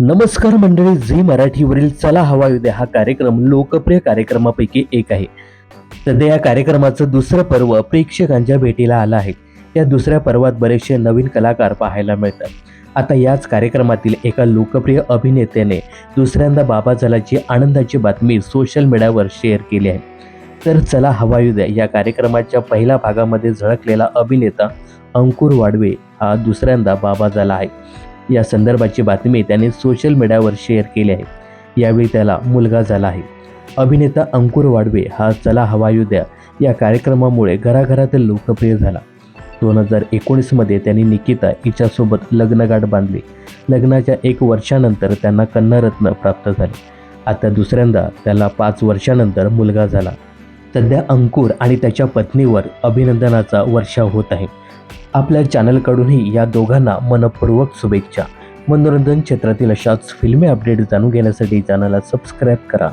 नमस्कार मंडळी झी मराठीवरील चला हवा उद्या हा कार्यक्रम लोकप्रिय कार्यक्रमापैकी एक आहे. सध्या या कार्यक्रमाचं दुसरं पर्व प्रेक्षकांच्या भेटीला आलं आहे. या दुसऱ्या पर्वात बरेचसे नवीन कलाकार पाहायला मिळतात. आता याच कार्यक्रमातील एका लोकप्रिय अभिनेत्याने दुसऱ्यांदा बाबा झाल्याची आनंदाची बातमी सोशल मीडियावर शेअर केली आहे. तर चला हवा उद्या या कार्यक्रमाच्या पहिल्या भागामध्ये झळकलेला अभिनेता अंकुर वाडवे हा दुसऱ्यांदा बाबा झाला आहे. या संदर्भाची बातमी त्याने सोशल मीडियावर शेअर केली आहे. यावेळी त्याला मुलगा झाला आहे. अभिनेता अंकुर वाडवे हा चला हवा द्या या कार्यक्रमामुळे घराघरातील लोकप्रिय झाला. दोन हजार एकोणीसमध्ये त्यांनी निकिता हिच्यासोबत लग्नगाठ बांधली. लग्नाच्या एक वर्षानंतर त्यांना कन्नरत्न प्राप्त झाले. आता दुसऱ्यांदा त्याला पाच वर्षानंतर मुलगा झाला. सध्या अंकुर आणि त्याच्या पत्नीवर अभिनंदनाचा वर्षाव होत आहे. आपल्या चॅनलकडूनही या दोघांना मनपूर्वक शुभेच्छा. मनोरंजन क्षेत्रातील अशाच फिल्मी अपडेट जाणून घेण्यासाठी चॅनलला सबस्क्राईब करा.